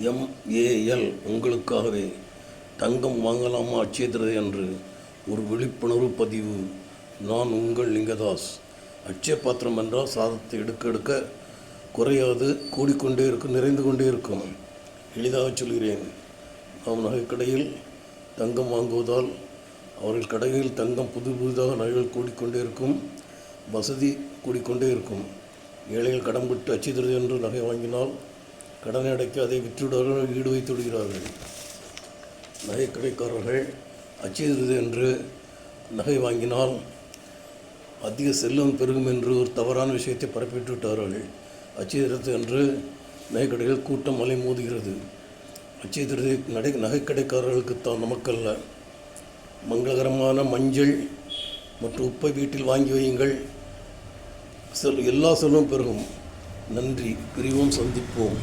MAL உங்களுக்காகவே தங்கம் வாங்கலாமா அட்சய என்று ஒரு விழிப்புணர்வு பதிவு. நான் உங்கள் லிங்கதாஸ். அச்சய பாத்திரம் என்றால் சாதத்தை எடுக்க எடுக்க குறையாது கூடிக்கொண்டே இருக்கும் நிறைந்து கொண்டே இருக்கும். எளிதாக சொல்கிறேன். நாம் நகைக்கடையில் தங்கம் வாங்குவதால் அவர்கள் கடையில் தங்கம் புது புதிதாக நகைகள் கூடிக்கொண்டே இருக்கும் வசதி கூடிக்கொண்டே இருக்கும். ஏழைகள் கடன் விட்டு அச்சித்திரது என்று நகை வாங்கினால் கடனை அடைக்க அதை விற்றுவிடுவார்கள் ஈடு வைத்து விடுகிறார்கள். நகைக்கடைக்காரர்கள் அச்சுகிறது என்று நகை வாங்கினால் அதிக செல்வம் பெருகும் என்று ஒரு தவறான விஷயத்தை பரப்பிட்டு விட்டார்கள். அச்சுகிறது என்று நகைக்கடையில் கூட்டம் அலை மோதுகிறது. அச்சுகிறது நடை நகைக்கடைக்காரர்களுக்கு தான் நமக்கல்ல. மங்களகரமான மஞ்சள் மற்றும் உப்பை வீட்டில் வாங்கி வையுங்கள். செல் எல்லா செல்வம் பெருகும். நன்றி. பிரிவோம் சந்திப்போம்.